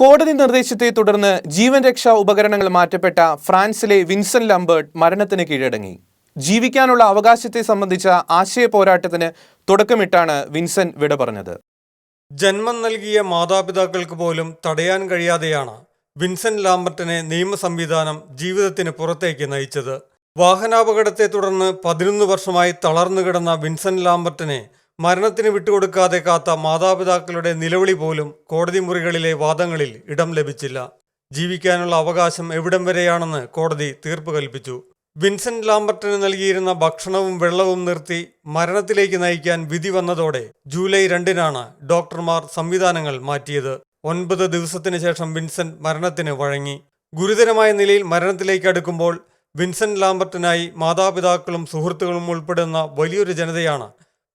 കോടതി നിർദ്ദേശത്തെ തുടർന്ന് ജീവൻ രക്ഷാ ഉപകരണങ്ങൾ മാറ്റപ്പെട്ട ഫ്രാൻസിലെ വിൻസൻ ലംബേർട്ട് മരണത്തിന് കീഴടങ്ങി. ജീവിക്കാനുള്ള അവകാശത്തെ സംബന്ധിച്ച ആശയ പോരാട്ടത്തിന് തുടക്കമിട്ടാണ് വിൻസൻ വിട പറഞ്ഞത്. ജന്മം നൽകിയ മാതാപിതാക്കൾക്ക് പോലും തടയാൻ കഴിയാതെയാണ് വിൻസൻ ലാംബർട്ടിനെ നിയമ സംവിധാനം ജീവിതത്തിന് പുറത്തേക്ക് നയിച്ചത്. വാഹനാപകടത്തെ തുടർന്ന് പതിനൊന്ന് വർഷമായി തളർന്നു കിടന്ന വിൻസൻ ലാംബർട്ടിനെ മരണത്തിന് വിട്ടുകൊടുക്കാതെ കാത്ത മാതാപിതാക്കളുടെ നിലവിളി പോലും കോടതി മുറികളിലെ വാദങ്ങളിൽ ഇടം ലഭിച്ചില്ല. ജീവിക്കാനുള്ള അവകാശം എവിടം വരെയാണെന്ന് കോടതി തീർപ്പ് കൽപ്പിച്ചു. വിൻസെന്റ് ലാംബർട്ടിന് നൽകിയിരുന്ന ഭക്ഷണവും വെള്ളവും നിർത്തി മരണത്തിലേക്ക് നയിക്കാൻ വിധി വന്നതോടെ ജൂലൈ രണ്ടിനാണ് ഡോക്ടർമാർ സംവിധാനങ്ങൾ മാറ്റിയത്. ഒൻപത് ദിവസത്തിന് ശേഷം വിൻസെന്റ് മരണത്തിന് വഴങ്ങി. ഗുരുതരമായ നിലയിൽ മരണത്തിലേക്ക് അടുക്കുമ്പോൾ വിൻസെന്റ് ലാംബർട്ടിനായി മാതാപിതാക്കളും സുഹൃത്തുക്കളും ഉൾപ്പെടുന്ന വലിയൊരു ജനതയാണ്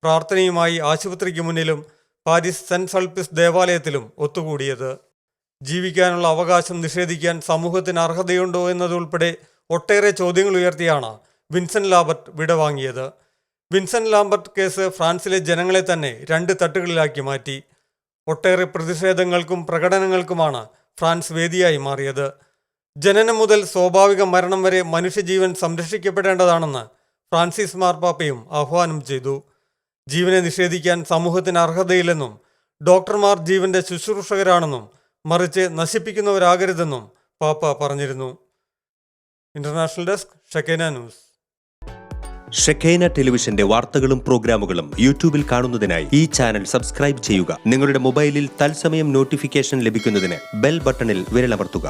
പ്രാർത്ഥനയുമായി ആശുപത്രിക്ക് മുന്നിലും പാരീസ് സെന്റ് സൾപ്പിസ് ദേവാലയത്തിലും ഒത്തുകൂടിയത്. ജീവിക്കാനുള്ള അവകാശം നിഷേധിക്കാൻ സമൂഹത്തിന് അർഹതയുണ്ടോ എന്നതുൾപ്പെടെ ഒട്ടേറെ ചോദ്യങ്ങൾ ഉയർത്തിയാണ് വിൻസെന്റ് ലാബർട്ട് വിടവാങ്ങിയത് വിൻസെന്റ് ലാംബർട്ട് കേസ് ഫ്രാൻസിലെ ജനങ്ങളെ തന്നെ രണ്ട് തട്ടുകളിലാക്കി മാറ്റി. ഒട്ടേറെ പ്രതിഷേധങ്ങൾക്കും പ്രകടനങ്ങൾക്കുമാണ് ഫ്രാൻസ് വേദിയായി മാറിയത്. ജനനം മുതൽ സ്വാഭാവിക മരണം വരെ മനുഷ്യജീവൻ സംരക്ഷിക്കപ്പെടേണ്ടതാണെന്ന് ഫ്രാൻസിസ് മാർപ്പാപ്പയും ആഹ്വാനം ചെയ്തു. ജീവനെ നിഷേധിക്കാൻ സമൂഹത്തിന് അർഹതയില്ലെന്നും ഡോക്ടർമാർ ജീവന്റെ ശുശ്രൂഷകരാണെന്നും മറിച്ച് നശിപ്പിക്കുന്നവരാകരുതെന്നും പാപ്പ പറഞ്ഞിരുന്നു. International desk Shekinah news. Shekinah ടെലിവിഷന്റെ വാർത്തകളും പ്രോഗ്രാമുകളും യൂട്യൂബിൽ കാണുന്നതിനായി ഈ ചാനൽ സബ്സ്ക്രൈബ് ചെയ്യുക. നിങ്ങളുടെ മൊബൈലിൽ തത്സമയം നോട്ടിഫിക്കേഷൻ ലഭിക്കുന്നതിന് ബെൽ ബട്ടണിൽ വിരലമർത്തുക.